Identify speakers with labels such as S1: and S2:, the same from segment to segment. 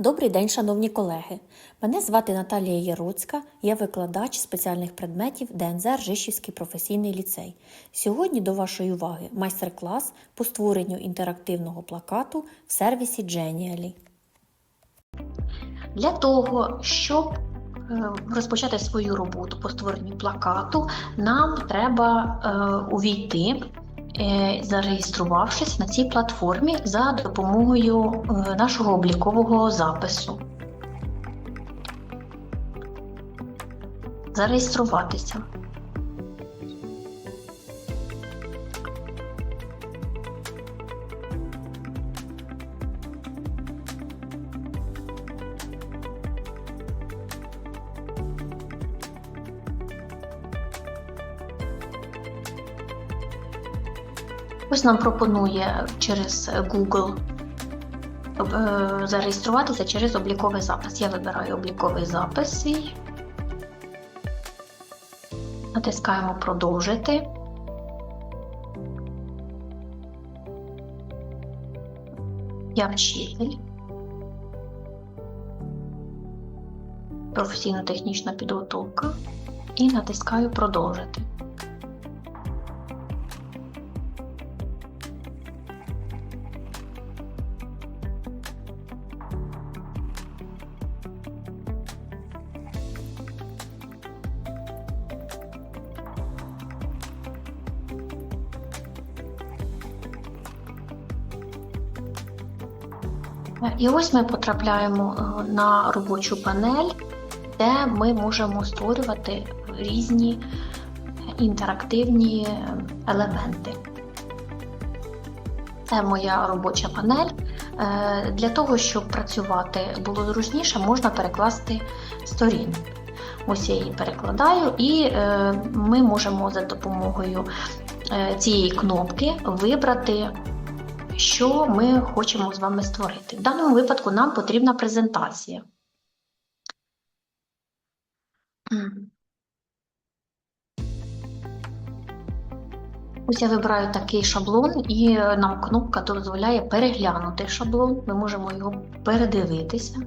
S1: Добрий день, шановні колеги. Мене звати Наталія Яруцька, я викладач спеціальних предметів ДНЗ Ржищівський професійний ліцей. Сьогодні до вашої уваги майстер-клас по створенню інтерактивного плакату в сервісі Genially. Для того, щоб е, розпочати свою роботу по створенню плакату, нам треба е, увійти, зареєструвавшись на цій платформі за допомогою е, нашого облікового запису. Зареєструватися. Ось нам пропонує через Google е, зареєструватися через обліковий запис. Я вибираю обліковий запис свій. Натискаємо продовжити. Я вчитель. Професійно-технічна підготовка. І натискаю продовжити. І ось ми потрапляємо е, на робочу панель, де ми можемо створювати різні інтерактивні елементи. Це моя робоча панель. Е, Для того, щоб працювати було зручніше, можна перекласти сторінку. Ось я її перекладаю, і е, ми можемо за допомогою е, цієї кнопки вибрати що ми хочемо з вами створити. В даному випадку нам потрібна презентація. Ось я вибираю такий шаблон, і нам кнопка дозволяє переглянути шаблон. Ми можемо його передивитися,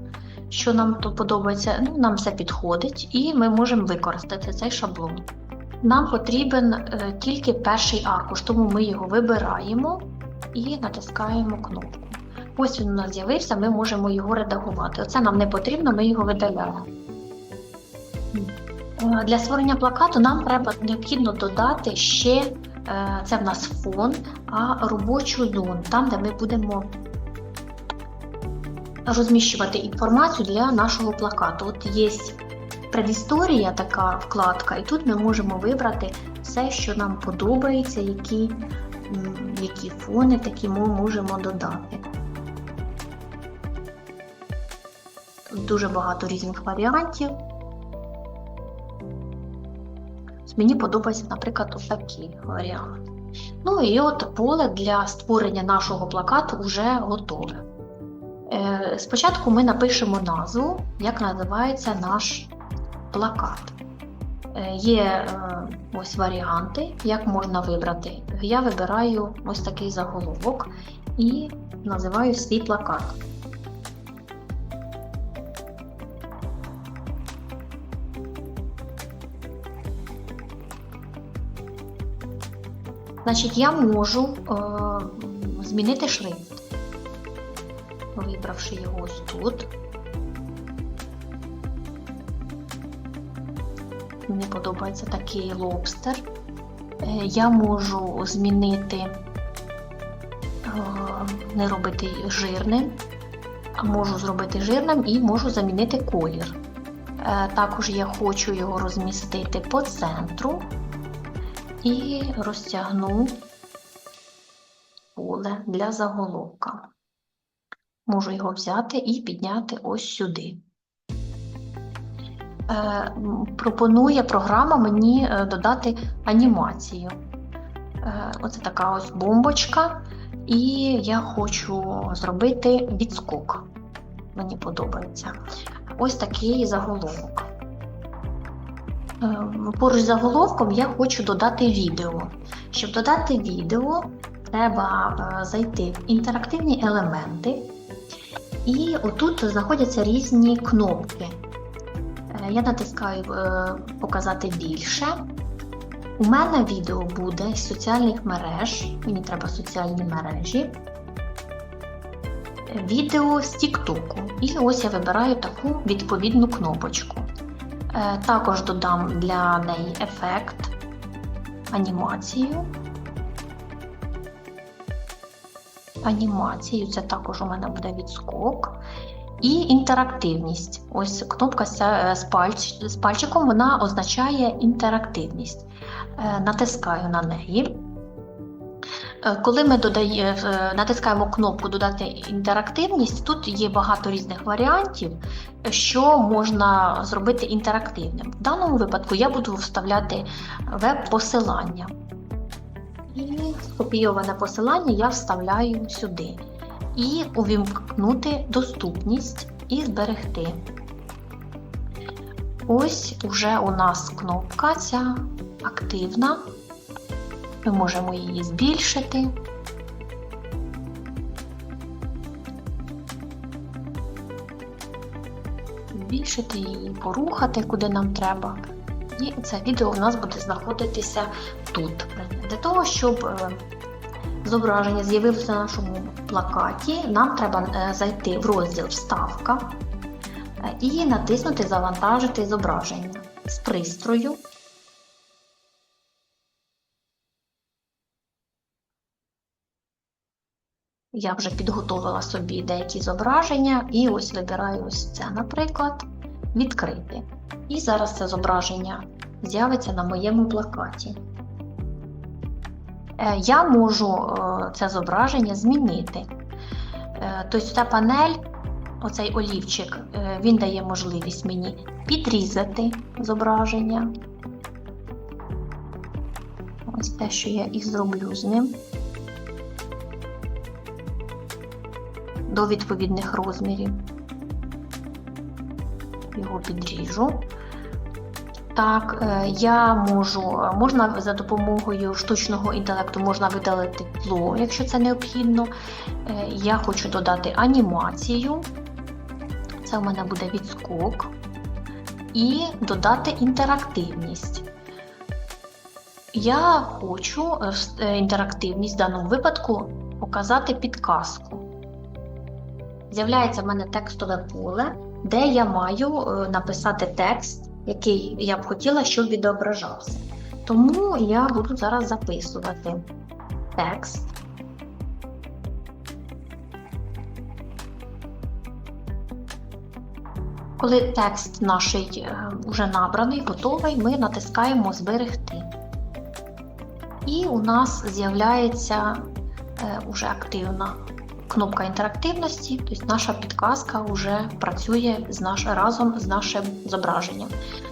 S1: що нам тут подобається. Ну, Нам все підходить, і ми можемо використати цей шаблон. Нам потрібен е, тільки перший аркуш, тому ми його вибираємо і натискаємо кнопку. Ось він у нас з'явився, ми можемо його редагувати. Оце нам не потрібно, ми його видаляємо. Е, Для створення плакату нам треба необхідно додати ще е, це в нас фон, а робочу зону, там, де ми будемо розміщувати інформацію для нашого плакату. От є предісторія, така вкладка, і тут ми можемо вибрати все, що нам подобається, які м, які фони такі ми можемо додати. Дуже багато різних варіантів. Мені подобається, наприклад, ось такий варіант. Ну і от поле для створення нашого плакату вже готове. Е, Спочатку ми напишемо назву, як називається наш плакат. Е, Є е, ось варіанти, як можна вибрати. Я вибираю ось такий заголовок і називаю свій плакат. Значить, я можу е, змінити шрифт, вибравши його ось тут. Мені подобається такий лобстер. Е, Я можу змінити, е, не робити жирним, можу зробити жирним і можу замінити колір. Е, Також я хочу його розмістити по центру і розтягну поле для заголовка. Можу його взяти і підняти ось сюди. Е, пропонує програма мені е, додати анімацію. Е, Оце така ось бомбочка, і я хочу зробити відскок. Мені подобається. Ось такий заголовок. Поруч з заголовком я хочу додати відео. Щоб додати відео, треба зайти в інтерактивні елементи І отут знаходяться різні кнопки. Я натискаю е, Показати більше. У мене відео буде з соціальних мереж. Мені треба соціальні мережі. Відео з Тіктоку. І ось я вибираю таку відповідну кнопочку. Е, Також додам для неї ефект, анімацію. Анімацію це також у мене буде відскок. І інтерактивність. Ось кнопка ця, е, з, пальч, з пальчиком вона означає інтерактивність. Е, Натискаю на неї. Е, Коли ми додає, натискаємо кнопку Додати інтерактивність, тут є багато різних варіантів, що можна зробити інтерактивним. В даному випадку я буду вставляти веб-посилання. І скопійоване посилання я вставляю сюди. І увімкнути доступність і зберегти. Ось уже у нас кнопка ця активна. Ми можемо її збільшити. Збільшити її, порухати, куди нам треба. І це відео у нас буде знаходитися тут. Для того, щоб е, зображення з'явилося на нашому плакаті, нам треба е, зайти в розділ Вставка і натиснути Завантажити зображення з пристрою. Я вже підготовила собі деякі зображення, і ось вибираю ось це, наприклад, відкрити. І зараз це зображення з'явиться на моєму плакаті. Е, Я можу е, це зображення змінити. Е, Тобто ця панель, оцей олівчик, він дає можливість мені підрізати зображення. Ось те, що я і зроблю з ним. До відповідних розмірів. Його підріжу. Так, е, я можу, можна за допомогою штучного інтелекту можна видалити тло, якщо це необхідно. Е, Я хочу додати анімацію. Це у мене буде відскок. І додати інтерактивність. Я хочу е, інтерактивність в даному випадку показати підказку. З'являється в мене текстове поле, де я маю написати текст, який я б хотіла, щоб відображався. Тому я буду зараз записувати текст. Коли текст наш вже набраний, готовий, ми натискаємо Зберегти. І у нас з'являється вже активна кнопка інтерактивності, тобто наша підказка вже працює з наш, разом з нашим зображенням.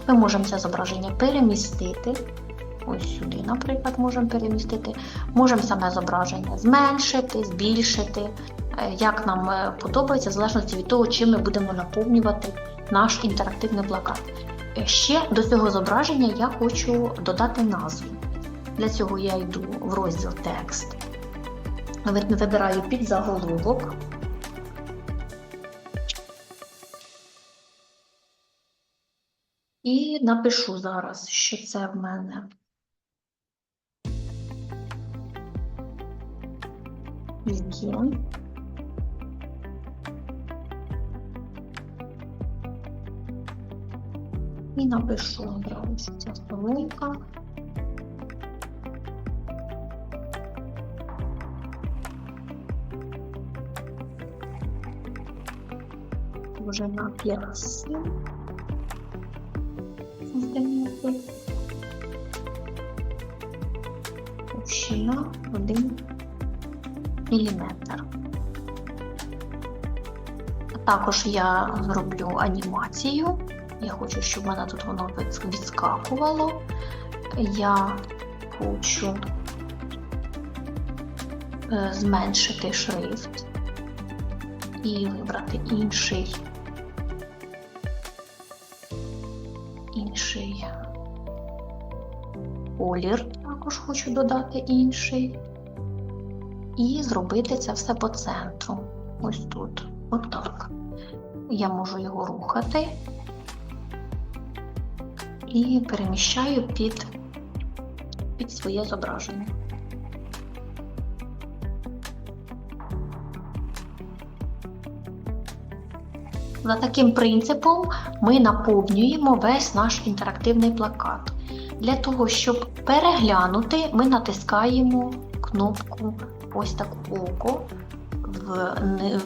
S1: Ми можемо це зображення перемістити. Ось сюди, наприклад, можемо перемістити. Можемо саме зображення зменшити, збільшити, е, як нам е, подобається, в залежності від того, чим ми будемо наповнювати наш інтерактивний плакат. Е, Ще до цього зображення я хочу додати назву. Для цього я йду в розділ Текст. Вибираю під заголовок. І напишу зараз, що це в мене. І напишу одразу, що це вже на 57 сантиметрів. Товщина 1 міліметр. Також я зроблю анімацію. Я хочу, щоб в мене тут воно відскакувало. Я хочу зменшити шрифт і вибрати інший інший колір, також хочу додати інший. І зробити це все по центру. Ось тут. Отак. Я можу його рухати і переміщаю під, під своє зображення. За таким принципом ми наповнюємо весь наш інтерактивний плакат. Для того, щоб переглянути, ми натискаємо кнопку ось так око в,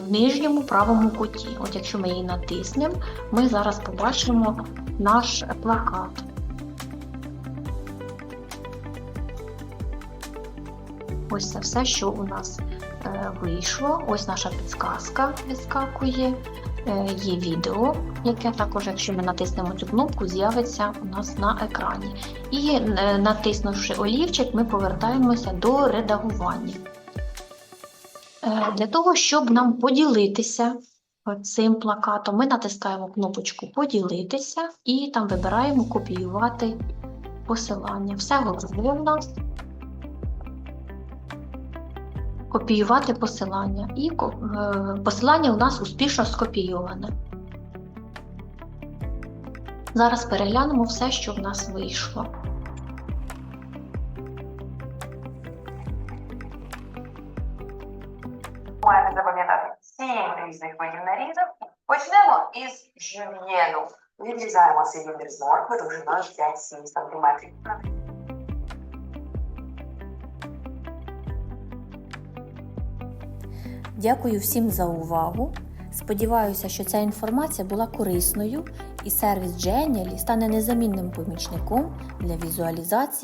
S1: нижньому правому куті. От якщо ми її натиснемо, ми зараз побачимо наш плакат. Ось це все, що у нас е, вийшло. Ось наша підсказка вискакує. Е, Є відео, яке також, якщо ми натиснемо цю кнопку, з'явиться у нас на екрані. І е, натиснувши олівчик, ми повертаємося до редагування. Е, Для того, щоб нам поділитися цим плакатом, ми натискаємо кнопочку Поділитися і там вибираємо Копіювати посилання. Все готове Копіювати посилання. І е, посилання у нас успішно скопійоване. Зараз переглянемо все, що в нас вийшло.
S2: маємо запам'ятати сім різних видів нарізок. Почнемо із жюльєну. Відрізаємо циліндр з моркви довжиною 5-7 см.
S3: Дякую всім за увагу. Сподіваюся, що ця інформація була корисною і сервіс Genially стане незамінним помічником для візуалізації